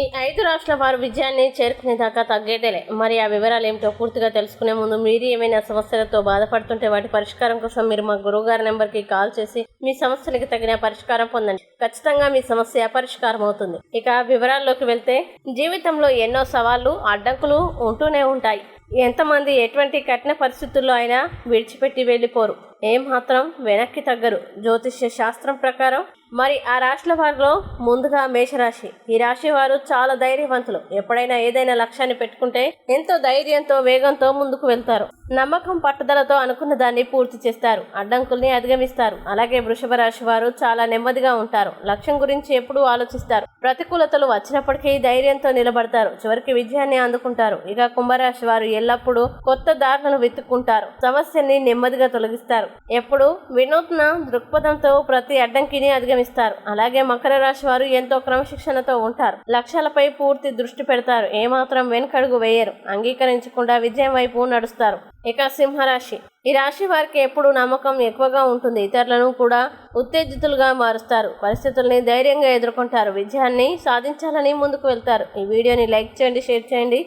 ఈ ఐదు రాష్ట్రాల వారు విజయాన్ని చేరుకునే దాకా తగ్గేదేలే. మరి ఆ వివరాలు ఏమిటో పూర్తిగా తెలుసుకునే ముందు మీరు ఏమైనా సమస్యలతో బాధపడుతుంటే వాటి పరిష్కారం కోసం మీరు మా గురువుగారి నెంబర్కి కాల్ చేసి మీ సమస్యలకు తగిన పరిష్కారం పొందండి. ఖచ్చితంగా మీ సమస్య పరిష్కారం అవుతుంది. ఇక వివరాల్లోకి వెళ్తే జీవితంలో ఎన్నో సవాళ్ళు అడ్డంకులు ఉంటూనే ఉంటాయి. ఎంతమంది ఎటువంటి కఠిన పరిస్థితుల్లో అయినా విడిచిపెట్టి వెళ్ళిపోరు. ఏమాత్రం మాత్రం వెనక్కి తగ్గరు. జ్యోతిష్య శాస్త్రం ప్రకారం మరి ఆ రాశుల వారిలో ముందుగా మేషరాశి. ఈ రాశి వారు చాలా ధైర్యవంతులు. ఎప్పుడైనా ఏదైనా లక్ష్యాన్ని పెట్టుకుంటే ఎంతో ధైర్యంతో వేగంతో ముందుకు వెళ్తారు. నమ్మకం పట్టుదలతో అనుకున్న దాన్ని పూర్తి చేస్తారు. అడ్డంకుల్ని అధిగమిస్తారు. అలాగే వృషభ రాశి వారు చాలా నెమ్మదిగా ఉంటారు. లక్ష్యం గురించి ఎప్పుడూ ఆలోచిస్తారు. ప్రతికూలతలు వచ్చినప్పటికీ ధైర్యంతో నిలబడతారు. చివరికి విజయాన్ని అందుకుంటారు. ఇక కుంభరాశి వారు ఎల్లప్పుడూ కొత్త దారులను వెతుక్కుంటారు. సమస్యని నెమ్మదిగా తొలగిస్తారు. ఎప్పుడు? వినూత్న దృక్పథంతో ప్రతి అడ్డంకిని అధిగమిస్తారు. అలాగే మకర రాశి వారు ఎంతో క్రమశిక్షణతో ఉంటారు. లక్ష్యాలపై పూర్తి దృష్టి పెడతారు. ఏమాత్రం వెనుకడుగు వేయరు. అంగీకరించకుండా విజయం వైపు నడుస్తారు. ఇక సింహరాశి. ఈ రాశి వారికి ఎప్పుడు నమ్మకం ఎక్కువగా ఉంటుంది. ఇతరులను కూడా ఉత్తేజితులుగా మారుస్తారు. పరిస్థితుల్ని ధైర్యంగా ఎదుర్కొంటారు. విజయాన్ని సాధించాలని ముందుకు వెళ్తారు. ఈ వీడియోని లైక్ చేయండి షేర్ చేయండి.